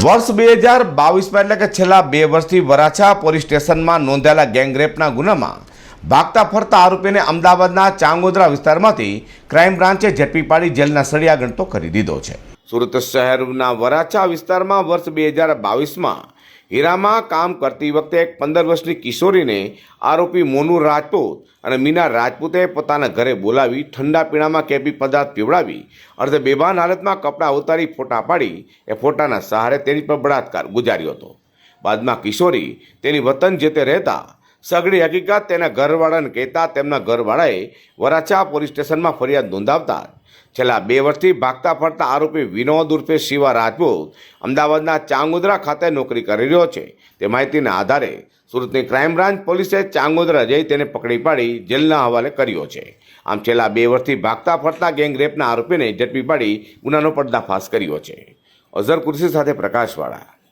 વર્ષ બે હજાર બાવીસમાં એટલે કે છેલ્લા બે વર્ષથી વરાછા પોલીસ સ્ટેશનમાં નોંધાયેલા ગેંગરેપના ગુનામાં ભાગતા ફરતા આરોપીને અમદાવાદના ચાંગોદરા વિસ્તારમાંથી ક્રાઇમ બ્રાન્ચે ઝડપી પાડી જેલના સળિયા ગણતો કરી દીધો છે. સુરત શહેરના વરાછા વિસ્તારમાં વર્ષ બે હજાર બાવીસમાં હીરામાં કામ કરતી વખતે એક પંદર વર્ષની કિશોરીને આરોપી મોનુ રાજપૂત અને મીના રાજપૂતે પોતાના ઘરે બોલાવી ઠંડા પીણામાં કેપી પદાર્થ પીવડાવી અર્ધે બેભાન હાલતમાં કપડાં ઉતારી ફોટા પાડી એ ફોટાના સહારે તેની પર બળાત્કાર ગુજાર્યો હતો. બાદમાં કિશોરી તેની વતન જે તે રહેતા સગડી હકીકત તેના ઘરવાળાને કહેતા તેમના ઘરવાળાએ વરાછા પોલીસ સ્ટેશનમાં ફરિયાદ નોંધાવતા છેલ્લા બે વર્ષથી ભાગતા ફરતા આરોપી વિનોદ ઉર્ફે શિવા રાજપૂત અમદાવાદના ચાંગોદરા ખાતે નોકરી કરી રહ્યો છે. તે માહિતીના આધારે સુરતની ક્રાઇમ બ્રાન્ચ પોલીસે ચાંગોદરા જઈ તેને પકડી પાડી જેલના હવાલે કર્યો છે. આમ છેલ્લા બે વર્ષથી ભાગતા ફરતા ગેંગ રેપના આરોપીને ઝડપી પાડી ગુનાનો પર્દાફાશ કર્યો છે. અઝર કુર્સી સાથે પ્રકાશવાળા